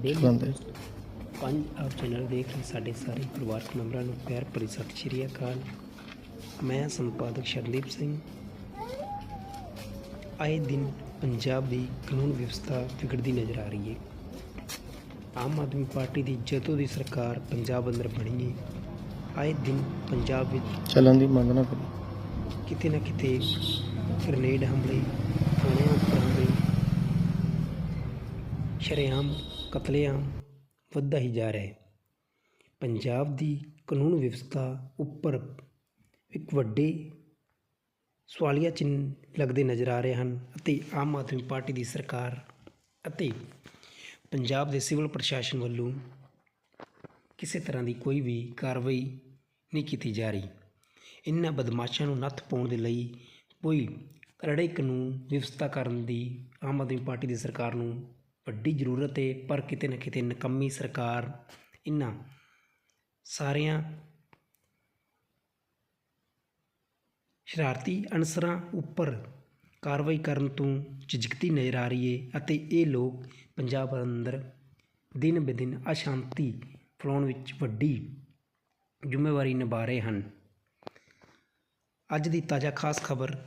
ਚਲਾਉਂਦੇ ਪੰਜ ਆਪ ਚੈਨਲ ਦੇਖ ਰਹੇ ਸਾਡੇ ਸਾਰੇ ਪਰਿਵਾਰਕ ਮੈਂਬਰਾਂ ਨੂੰ ਪਿਆਰ ਭਰੀ ਸਤਿ ਸ਼੍ਰੀ ਅਕਾਲ। ਮੈਂ ਸੰਪਾਦਕ ਸ਼ਰਦੀਪ ਸਿੰਘ। ਆਏ ਦਿਨ ਪੰਜਾਬ ਦੀ ਕਾਨੂੰਨ ਵਿਵਸਥਾ ਵਿਗੜਦੀ ਨਜ਼ਰ ਆ ਰਹੀ ਹੈ। ਆਮ ਆਦਮੀ ਪਾਰਟੀ ਦੀ ਜਦੋਂ ਦੀ ਸਰਕਾਰ ਪੰਜਾਬ ਅੰਦਰ ਬਣੀ ਹੈ। ਆਏ ਦਿਨ ਪੰਜਾਬ ਵਿੱਚ ਚੱਲਣ ਦੀ ਮੰਗ ਨਾ ਕਰੀ। ਕਿਤੇ ਨਾ ਕਿਤੇ ਗ੍ਰਨੇਡ ਹਮਲੇ ਥਾਣਿਆਂ ਉੱਪਰ ਹਮਲੇ ਸ਼ਰੇਆਮ ਕਤਲੇਆਮ ਵੱਧਦਾ ਹੀ ਜਾ ਰਿਹਾ ਹੈ। ਪੰਜਾਬ ਦੀ ਕਾਨੂੰਨ ਵਿਵਸਥਾ ਉੱਪਰ ਇੱਕ ਵੱਡੇ ਸਵਾਲੀਆ ਚਿੰਨ੍ਹ ਲੱਗਦੇ ਨਜ਼ਰ ਆ ਰਹੇ ਹਨ ਅਤੇ ਆਮ ਆਦਮੀ ਪਾਰਟੀ ਦੀ ਸਰਕਾਰ ਅਤੇ ਪੰਜਾਬ ਦੇ ਸਿਵਲ ਪ੍ਰਸ਼ਾਸਨ ਵੱਲੋਂ ਕਿਸੇ ਤਰ੍ਹਾਂ ਦੀ ਕੋਈ ਵੀ ਕਾਰਵਾਈ ਨਹੀਂ ਕੀਤੀ ਜਾ ਰਹੀ। ਇਨ੍ਹਾਂ ਬਦਮਾਸ਼ਾਂ ਨੂੰ ਨੱਥ ਪਾਉਣ ਦੇ ਲਈ ਕੋਈ ਕਰੜੇ ਕਾਨੂੰਨ ਵਿਵਸਥਾ ਕਰਨ ਦੀ ਆਮ ਆਦਮੀ ਪਾਰਟੀ ਦੀ ਸਰਕਾਰ ਨੂੰ ਵੱਡੀ ਜ਼ਰੂਰਤ ਹੈ ਪਰ ਕਿਤੇ ਨਾ ਕਿਤੇ ਨਕੰਮੀ ਸਰਕਾਰ ਇਹਨਾਂ ਸਾਰਿਆਂ ਸ਼ਰਾਰਤੀ ਅਨਸਰਾਂ ਉੱਪਰ ਕਾਰਵਾਈ ਕਰਨ ਤੋਂ ਝਿਜਕਦੀ ਨਜ਼ਰ ਆ ਰਹੀ ਹੈ ਅਤੇ ਇਹ ਲੋਕ ਪੰਜਾਬ ਅੰਦਰ ਦਿਨ ਬ ਦਿਨ ਅਸ਼ਾਂਤੀ ਫੈਲਾਉਣ ਵਿੱਚ ਵੱਡੀ ਜ਼ਿੰਮੇਵਾਰੀ ਨਿਭਾ ਰਹੇ ਹਨ। ਅੱਜ ਦੀ ਤਾਜ਼ਾ ਖਾਸ ਖਬਰ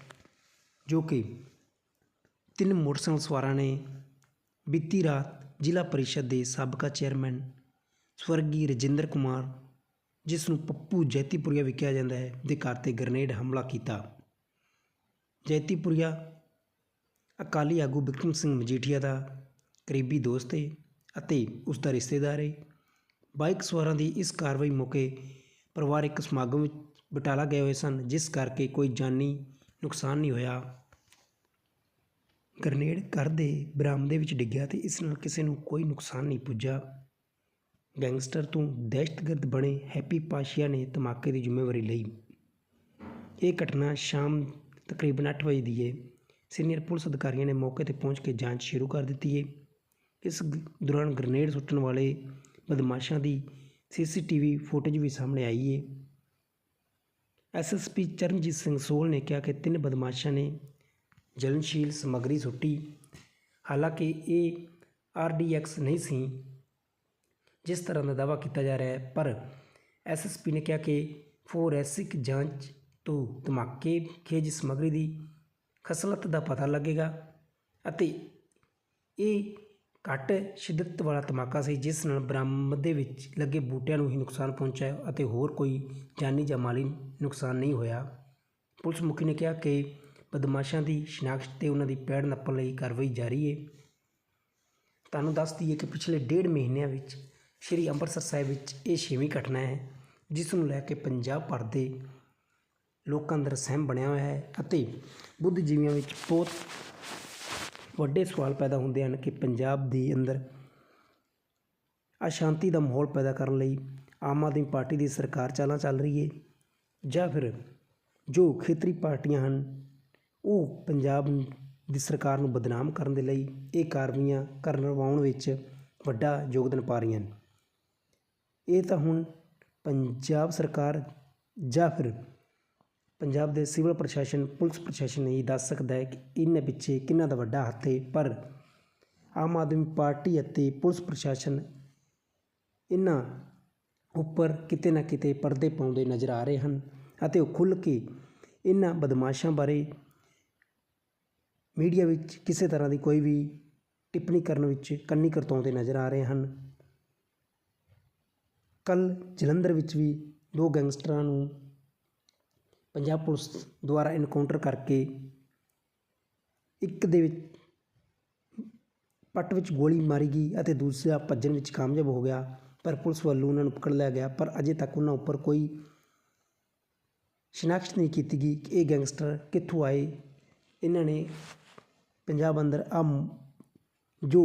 ਜੋ ਕਿ ਤਿੰਨ ਮੋਟਰਸਾਈਕਲ ਸਵਾਰਾਂ ਨੇ ਬੀਤੀ ਰਾਤ ਜ਼ਿਲ੍ਹਾ ਪਰਿਸ਼ਦ ਦੇ ਸਾਬਕਾ ਚੇਅਰਮੈਨ ਸਵਰਗੀ ਰਜਿੰਦਰ ਕੁਮਾਰ, ਜਿਸ ਨੂੰ ਪੱਪੂ ਜੈਤੀਪੁਰੀਆ ਵੀ ਕਿਹਾ ਜਾਂਦਾ ਹੈ, ਦੇ ਘਰ ਤੇ ਗ੍ਰਨੇਡ ਹਮਲਾ ਕੀਤਾ। ਜੈਤੀਪੁਰੀਆ ਅਕਾਲੀ ਆਗੂ ਬਿਕਰਮ ਸਿੰਘ ਮਜੀਠੀਆ ਦਾ ਕਰੀਬੀ ਦੋਸਤ ਹੈ ਅਤੇ ਉਸ ਦਾ ਰਿਸ਼ਤੇਦਾਰ ਹੈ ਬਾਈਕ ਸਵਾਰਾਂ ਦੀ ਇਸ ਕਾਰਵਾਈ ਮੌਕੇ ਪਰਿਵਾਰਕ ਸਮਾਗਮ ਵਿੱਚ ਬਟਾਲਾ ਗਏ ਹੋਏ ਸਨ, ਜਿਸ ਕਰਕੇ ਕੋਈ ਜਾਨੀ ਨੁਕਸਾਨ ਨਹੀਂ ਹੋਇਆ। ਗਰਨੇਡ ਘਰ ਦੇ ਬਰਾਮਦੇ ਵਿੱਚ ਡਿੱਗਿਆ ਅਤੇ ਇਸ ਨਾਲ ਕਿਸੇ ਨੂੰ ਕੋਈ ਨੁਕਸਾਨ ਨਹੀਂ ਪੁੱਜਾ ਗੈਂਗਸਟਰ ਤੋਂ ਦਹਿਸ਼ਤਗਰਦ ਬਣੇ ਹੈਪੀ ਪਾਸ਼ੀਆ ਨੇ ਧਮਾਕੇ ਦੀ ਜ਼ਿੰਮੇਵਾਰੀ ਲਈ। ਇਹ ਘਟਨਾ ਸ਼ਾਮ ਤਕਰੀਬਨ 8 ਵਜੇ ਦੀ ਹੈ ਸੀਨੀਅਰ ਪੁਲਿਸ ਅਧਿਕਾਰੀਆਂ ਨੇ ਮੌਕੇ ਤੇ ਪਹੁੰਚ ਕੇ ਜਾਂਚ ਸ਼ੁਰੂ ਕਰ ਦਿੱਤੀ ਹੈ ਇਸ ਗ- ਦੌਰਾਨ ਗ੍ਰਨੇਡ ਸੁੱਟਣ ਵਾਲੇ ਬਦਮਾਸ਼ਾਂ ਦੀ ਸੀਸੀਟੀਵੀ ਫੁਟੇਜ ਵੀ ਸਾਹਮਣੇ ਆਈ ਹੈ ਐਸਐਸਪੀ ਚਰਨਜੀਤ ਸਿੰਘ ਸੋਲ ਨੇ ਕਿਹਾ ਕਿ ਤਿੰਨ ਬਦਮਾਸ਼ਾਂ ਨੇ ਜਲਨਸ਼ੀਲ ਸਮੱਗਰੀ ਸੁੱਟੀ। ਹਾਲਾਂਕਿ ਇਹ ਆਰਡੀਐਕਸ ਨਹੀਂ ਸੀ ਜਿਸ ਤਰ੍ਹਾਂ ਦਾ ਦਾਅਵਾ ਕੀਤਾ ਜਾ ਰਿਹਾ ਹੈ, ਪਰ ਐਸਐਸਪੀ ਨੇ ਕਿਹਾ ਕਿ ਫੋਰੈਂਸਿਕ ਜਾਂਚ ਤੋਂ ਧਮਾਕੇ ਖੇਜ ਸਮੱਗਰੀ ਦੀ ਖਸਲਤ ਦਾ ਪਤਾ ਲੱਗੇਗਾ ਅਤੇ ਇਹ ਘੱਟ ਸ਼ਿੱਦਤ ਵਾਲਾ ਧਮਾਕਾ ਸੀ ਜਿਸ ਨਾਲ ਬਰਾਮਦੇ ਵਿੱਚ ਲੱਗੇ ਬੂਟਿਆਂ ਨੂੰ ਹੀ ਨੁਕਸਾਨ ਪਹੁੰਚਿਆ ਅਤੇ ਹੋਰ ਕੋਈ ਜਾਨੀ ਜਾਂ ਮਾਲੀ ਨੁਕਸਾਨ ਨਹੀਂ ਹੋਇਆ। ਪੁਲਿਸ ਮੁਖੀ ਨੇ ਕਿਹਾ ਕਿ ਬਦਮਾਸ਼ਾਂ ਦੀ ਸ਼ਨਾਖਤ ਤੇ ਉਹਨਾਂ ਦੀ ਪੈੜ ਨੱਪਣ ਲਈ ਕਾਰਵਾਈ ਜਾਰੀ ਹੈ ਤੁਹਾਨੂੰ ਦੱਸ ਦਈਏ ਕਿ ਪਿਛਲੇ ਡੇਢ ਮਹੀਨਿਆਂ ਵਿੱਚ ਸ਼੍ਰੀ ਅੰਮ੍ਰਿਤਸਰ ਸਾਹਿਬ ਵਿੱਚ ਇਹ ਛੇਵੀਂ ਘਟਨਾ ਹੈ, ਜਿਸ ਨੂੰ ਲੈ ਕੇ ਪੰਜਾਬ ਭਰ ਦੇ ਲੋਕਾਂ ਅੰਦਰ ਸਹਿਮ ਬਣਿਆ ਹੋਇਆ ਹੈ ਅਤੇ ਬੁੱਧੀਜੀਵੀਆਂ ਵਿੱਚ ਬਹੁਤ ਵੱਡੇ ਸਵਾਲ ਪੈਦਾ ਹੁੰਦੇ ਹਨ ਕਿ ਪੰਜਾਬ ਦੇ ਅੰਦਰ ਅਸ਼ਾਂਤੀ ਦਾ ਮਾਹੌਲ ਪੈਦਾ ਕਰਨ ਲਈ ਆਮ ਆਦਮੀ ਪਾਰਟੀ ਦੀ ਸਰਕਾਰ ਚਾਲਾਂ ਚੱਲ ਰਹੀ ਹੈ ਜਾਂ ਫਿਰ ਜੋ ਖੇਤਰੀ ਪਾਰਟੀਆਂ ਹਨ ਉਹ ਪੰਜਾਬ ਦੀ ਸਰਕਾਰ ਨੂੰ ਬਦਨਾਮ ਕਰਨ ਦੇ ਲਈ ਇਹ ਕਾਰਵਾਈਆਂ ਕਰਵਾਉਣ ਵਿੱਚ ਵੱਡਾ ਯੋਗਦਾਨ ਪਾ ਰਹੀਆਂ ਹਨ ਇਹ ਤਾਂ ਹੁਣ ਪੰਜਾਬ ਸਰਕਾਰ ਜਾਂ ਫਿਰ ਪੰਜਾਬ ਦੇ ਸਿਵਲ ਪ੍ਰਸ਼ਾਸਨ, ਪੁਲਿਸ ਪ੍ਰਸ਼ਾਸਨ ਹੀ ਦੱਸ ਸਕਦਾ ਹੈ ਕਿ ਇਹਨਾਂ ਪਿੱਛੇ ਕਿਹਨਾਂ ਦਾ ਵੱਡਾ ਹੱਥ ਹੈ ਪਰ ਆਮ ਆਦਮੀ ਪਾਰਟੀ ਅਤੇ ਪੁਲਿਸ ਪ੍ਰਸ਼ਾਸਨ ਇਹਨਾਂ ਉੱਪਰ ਕਿਤੇ ਨਾ ਕਿਤੇ ਪਰਦੇ ਪਾਉਂਦੇ ਨਜ਼ਰ ਆ ਰਹੇ ਹਨ ਅਤੇ ਉਹ ਖੁੱਲ੍ਹ ਕੇ ਇਹਨਾਂ ਬਦਮਾਸ਼ਾਂ ਬਾਰੇ ਮੀਡੀਆ ਵਿੱਚ ਕਿਸੇ ਤਰ੍ਹਾਂ ਦੀ ਕੋਈ ਵੀ ਟਿੱਪਣੀ ਕਰਨ ਵਿੱਚ ਕੰਨੀ ਕਰਤਾਉਂਦੇ ਨਜ਼ਰ ਆ ਰਹੇ ਹਨ। ਕੱਲ੍ਹ ਜਲੰਧਰ ਵਿੱਚ ਵੀ ਦੋ ਗੈਂਗਸਟਰਾਂ ਨੂੰ ਪੰਜਾਬ ਪੁਲਿਸ ਦੁਆਰਾ ਇਨਕਾਊਂਟਰ ਕਰਕੇ ਇੱਕ ਦੇ ਵਿੱਚ ਪੱਟ ਵਿੱਚ ਗੋਲੀ ਮਾਰੀ ਗਈ ਅਤੇ ਦੂਸਰਾ ਭੱਜਣ ਵਿੱਚ ਕਾਮਯਾਬ ਹੋ ਗਿਆ, ਪਰ ਪੁਲਿਸ ਵੱਲੋਂ ਉਹਨਾਂ ਨੂੰ ਪਕੜ ਲਿਆ ਗਿਆ, ਪਰ ਅਜੇ ਤੱਕ ਉਹਨਾਂ ਉੱਪਰ ਕੋਈ ਸ਼ਨਾਖਤ ਨਹੀਂ ਕੀਤੀ ਗਈ ਕਿ ਇਹ ਗੈਂਗਸਟਰ ਕਿੱਥੋਂ ਆਏ। ਇਹਨਾਂ ਨੇ ਪੰਜਾਬ ਅੰਦਰ ਆ ਜੋ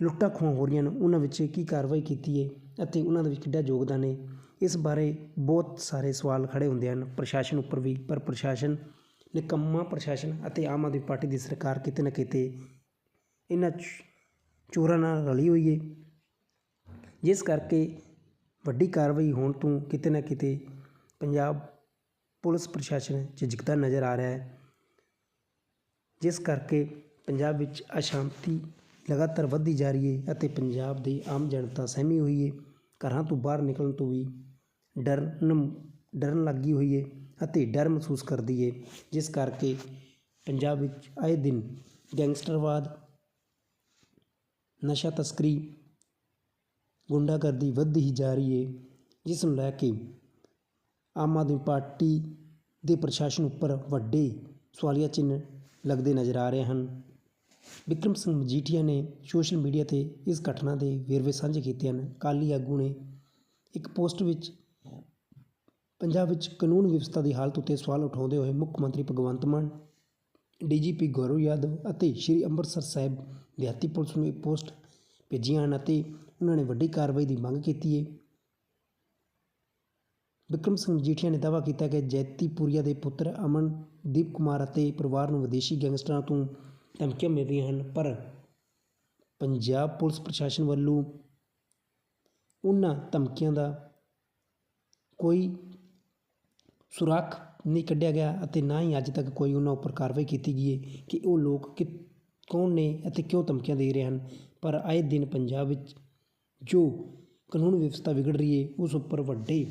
ਲੁੱਟਾਂ ਖੋਹਾਂ ਹੋ ਰਹੀਆਂ ਨੇ, ਉਹਨਾਂ ਵਿੱਚ ਕੀ ਕਾਰਵਾਈ ਕੀਤੀ ਹੈ ਅਤੇ ਉਹਨਾਂ ਦੇ ਵਿੱਚ ਕਿੱਡਾ ਯੋਗਦਾਨ ਹੈ, ਇਸ ਬਾਰੇ ਬਹੁਤ ਸਾਰੇ ਸਵਾਲ ਖੜ੍ਹੇ ਹੁੰਦੇ ਹਨ। ਪ੍ਰਸ਼ਾਸਨ ਉੱਪਰ ਵੀ, ਪਰ ਪ੍ਰਸ਼ਾਸਨ, ਨਿਕੰਮਾ ਪ੍ਰਸ਼ਾਸਨ ਅਤੇ ਆਮ ਆਦਮੀ ਪਾਰਟੀ ਦੀ ਸਰਕਾਰ ਕਿਤੇ ਨਾ ਕਿਤੇ ਇਹਨਾਂ ਚੋਰਾਂ ਨਾਲ ਰਲੀ ਹੋਈ ਹੈ। ਜਿਸ ਕਰਕੇ ਵੱਡੀ ਕਾਰਵਾਈ ਹੋਣ ਤੋਂ ਕਿਤੇ ਨਾ ਕਿਤੇ ਪੰਜਾਬ ਪੁਲਿਸ ਪ੍ਰਸ਼ਾਸਨ ਝਿਜਕਦਾ ਨਜ਼ਰ ਆ ਰਿਹਾ ਹੈ। ਜਿਸ ਕਰਕੇ ਪੰਜਾਬ ਵਿੱਚ ਅਸ਼ਾਂਤੀ ਲਗਾਤਾਰ ਵੱਧਦੀ ਜਾ ਰਹੀ ਹੈ ਅਤੇ ਪੰਜਾਬ ਦੀ ਆਮ ਜਨਤਾ ਸਹਿਮੀ ਹੋਈ ਹੈ। ਘਰਾਂ ਤੋਂ ਬਾਹਰ ਨਿਕਲਣ ਤੋਂ ਵੀ ਡਰਨ ਡਰਨ ਲੱਗੀ ਹੋਈ ਹੈ ਅਤੇ ਡਰ ਮਹਿਸੂਸ ਕਰਦੀ ਹੈ। ਜਿਸ ਕਰਕੇ ਪੰਜਾਬ ਵਿੱਚ ਆਏ ਦਿਨ ਗੈਂਗਸਟਰਵਾਦ, ਨਸ਼ਾ ਤਸਕਰੀ, ਗੁੰਡਾਗਰਦੀ ਵੱਧਦੀ ਹੀ ਜਾ ਰਹੀ ਹੈ, ਜਿਸ ਨੂੰ ਲੈ ਕੇ ਆਮ ਆਦਮੀ ਪਾਰਟੀ ਦੇ ਪ੍ਰਸ਼ਾਸਨ ਉੱਪਰ ਵੱਡੇ ਸਵਾਲੀਆ ਚਿੰਨ੍ਹ ਲੱਗਦੇ ਨਜ਼ਰ ਆ ਰਹੇ ਹਨ। ਵਿਕਰਮ ਸਿੰਘ ਮਜੀਠੀਆ ਨੇ ਸੋਸ਼ਲ ਮੀਡੀਆ ਤੇ ਇਸ ਘਟਨਾ ਦੇ ਵੇਰਵੇ ਸਾਂਝੇ ਕੀਤੇ ਹਨ। ਕਾਲੀ ਆਗੂ ਨੇ ਇੱਕ ਪੋਸਟ ਵਿੱਚ ਪੰਜਾਬ ਵਿੱਚ ਕਾਨੂੰਨ ਵਿਵਸਥਾ ਦੀ ਹਾਲਤ ਉੱਤੇ ਸਵਾਲ ਉਠਾਉਂਦੇ ਹੋਏ ਮੁੱਖ ਮੰਤਰੀ ਭਗਵੰਤ ਮਾਨ, ਡੀਜੀਪੀ ਗੌਰਵ ਯਾਦਵ ਅਤੇ ਸ਼੍ਰੀ ਅੰਮ੍ਰਿਤਸਰ ਸਾਹਿਬ ਦਿਹਾਤੀ ਪੁਲਿਸ ਨੂੰ ਇਹ ਪੋਸਟ ਭੇਜੀਆਂ ਹਨ ਅਤੇ ਉਹਨਾਂ ਨੇ ਵੱਡੀ ਕਾਰਵਾਈ ਦੀ ਮੰਗ ਕੀਤੀ ਹੈ ਵਿਕਰਮ ਸਿੰਘ ਮਜੀਠੀਆ ਨੇ ਦਾਅਵਾ ਕੀਤਾ ਕਿ ਜੈਤੀਪੁਰੀਆ ਦੇ ਪੁੱਤਰ ਅਮਨ ਦੀਪ ਕੁਮਾਰ ਅਤੇ ਪਰਿਵਾਰ ਨੂੰ ਵਿਦੇਸ਼ੀ ਗੈਂਗਸਟਰਾਂ ਤੋਂ ਧਮਕੀਆਂ ਮਿਲ ਰਹੀਆਂ ਹਨ, ਪਰ ਪੰਜਾਬ ਪੁਲਿਸ ਪ੍ਰਸ਼ਾਸਨ ਵੱਲੋਂ ਉਹਨਾਂ ਧਮਕੀਆਂ ਦਾ ਕੋਈ ਸੁਰਾਖ ਨਹੀਂ ਕੱਢਿਆ ਗਿਆ ਅਤੇ ਨਾ ਹੀ ਅੱਜ ਤੱਕ ਕੋਈ ਉਹਨਾਂ ਉੱਪਰ ਕਾਰਵਾਈ ਕੀਤੀ ਗਈ ਹੈ ਕਿ ਉਹ ਲੋਕ ਕਿ ਕੌਣ ਨੇ ਅਤੇ ਕਿਉਂ ਧਮਕੀਆਂ ਦੇ ਰਹੇ ਹਨ। ਪਰ ਆਏ ਦਿਨ ਪੰਜਾਬ ਵਿੱਚ ਜੋ ਕਾਨੂੰਨ ਵਿਵਸਥਾ ਵਿਗੜ ਰਹੀ ਹੈ, ਉਸ ਉੱਪਰ ਵੱਡੇ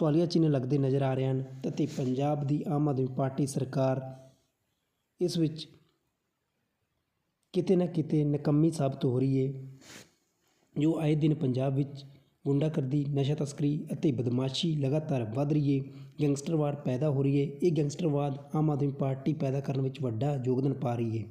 ਸਵਾਲੀਆ ਚਿੰਨ੍ਹ ਲੱਗਦੇ ਨਜ਼ਰ ਆ ਰਹੇ ਹਨ ਅਤੇ ਪੰਜਾਬ ਦੀ ਆਮ ਆਦਮੀ ਪਾਰਟੀ ਸਰਕਾਰ ਇਸ ਵਿੱਚ ਕਿਤੇ ਨਾ ਕਿਤੇ ਨਕੰਮੀ ਸਾਬਤ ਹੋ ਰਹੀ ਹੈ ਜੋ ਆਏ ਦਿਨ ਪੰਜਾਬ ਵਿੱਚ ਗੁੰਡਾਗਰਦੀ, ਨਸ਼ਾ ਤਸਕਰੀ ਅਤੇ ਬਦਮਾਸ਼ੀ ਲਗਾਤਾਰ ਵੱਧ ਰਹੀ ਹੈ ਗੈਂਗਸਟਰਵਾਦ ਪੈਦਾ ਹੋ ਰਹੀ ਹੈ ਇਹ ਗੈਂਗਸਟਰਵਾਦ ਆਮ ਆਦਮੀ ਪਾਰਟੀ ਪੈਦਾ ਕਰਨ ਵਿੱਚ ਵੱਡਾ ਯੋਗਦਾਨ ਪਾ ਰਹੀ ਹੈ